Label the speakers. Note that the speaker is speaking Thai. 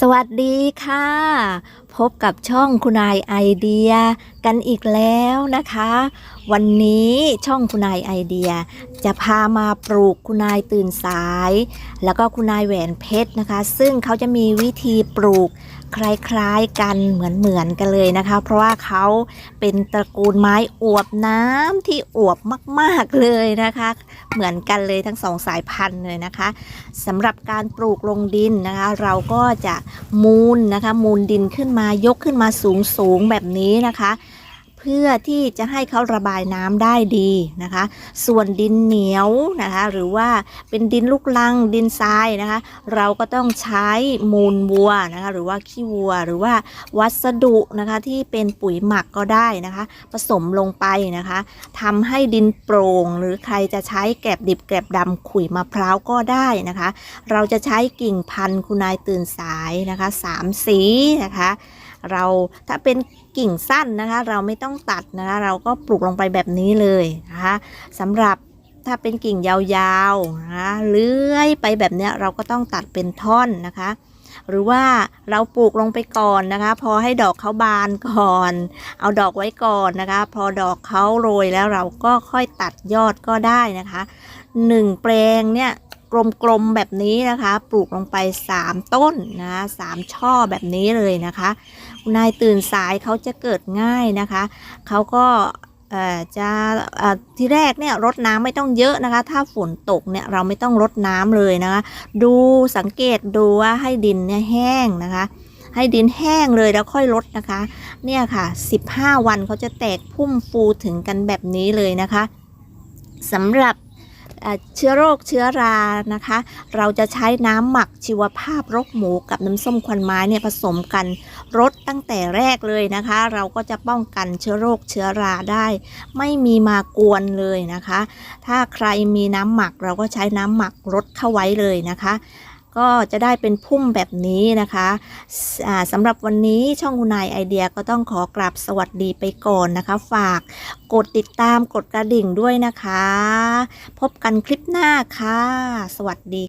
Speaker 1: สวัสดีค่ะพบกับช่องคุณนายไอเดียกันอีกแล้วนะคะ วันนี้ช่องคุณนายไอเดีย จะพามาปลูกคุณนายตื่นสาย แล้วก็คุณนายแหวนเพชรนะคะ ซึ่งเขาจะมีวิธีปลูกคล้ายๆกันเหมือนๆกันเลยนะคะ เพราะว่าเขาเป็นตระกูลไม้อวบน้ำที่อวบมากๆเลยนะคะ เหมือนกันเลยทั้งสองสายพันธุ์เลยนะคะสำหรับการปลูกลงดินนะคะ เราก็จะมูลนะคะมูลดินขึ้นมายกขึ้นมาสูงสูงแบบนี้นะคะ เพื่อที่จะให้เขาระบายน้ำได้ดีนะคะ ส่วนดินเหนียวนะคะหรือว่าเป็นดินลูกลังดินทรายนะคะ เราก็ต้องใช้มูลวัวนะคะหรือว่าขี้วัวหรือว่าวัสดุนะคะที่เป็นปุ๋ยหมักก็ได้นะคะ ผสมลงไปนะคะทำให้ดินโปร่ง หรือใครจะใช้แกลบดิบแกลบดำขุยมะพร้าวก็ได้นะคะ เราจะใช้กิ่งพันธุ์คุณนายตื่นสายนะคะสามสีนะคะ เราถ้าเป็นกิ่งสั้นนะคะ เราไม่ต้องตัดนะคะ เราก็ปลูกลงไปแบบนี้เลยนะคะสำหรับถ้าเป็นกิ่งยาวๆนะคะเลื้อยไปแบบเนี้ยเราก็ต้องตัดเป็นท่อนนะคะ หรือว่าเราปลูกลงไปก่อนนะคะ พอให้ดอกเขาบานก่อน เอาดอกไว้ก่อนนะคะ พอดอกเขาโรยแล้วเราก็ค่อยตัดยอดก็ได้นะคะหนึ่งแปลงเนี่ย กลมๆแบบนี้นะคะ ปลูกลงไป 3 ต้นนะสามช่อแบบนี้เลยนะคะคุณนายตื่นสายเขาจะเกิดง่ายนะคะเขาก็เอ่อจะเอ่อที่แรกเนี่ยรดน้ำไม่ต้องเยอะนะคะ ถ้าฝนตกเนี่ยเราไม่ต้องรดน้ำเลยนะคะ ดูสังเกตดูว่าให้ดินเนี่ยแห้งนะคะ ให้ดินแห้งเลยแล้วค่อยลดนะคะ เนี่ยค่ะ 15 วันเขาจะแตกพุ่มฟูถึงกันแบบนี้เลยนะคะสำหรับ เชื้อโรคเชื้อรานะคะ เราจะใช้น้ำหมักชีวภาพรกหมูกับน้ำส้มควันไม้เนี่ยผสมกันรดตั้งแต่แรกเลยนะคะ เราก็จะป้องกันเชื้อโรคเชื้อราได้ ไม่มีมากวนเลยนะคะ ถ้าใครมีน้ำหมักเราก็ใช้น้ำหมักรดเข้าไว้เลยนะคะ ก็จะได้เป็นพุ่มแบบนี้นะคะสอ่าสำหรับวันนี้ช่องคุณนายไอเดียก็ต้องขอกราบสวัสดีไปก่อนนะคะ ฝากกดติดตามกดกระดิ่งด้วยนะคะ พบกันคลิปหน้าค่ะ สวัสดี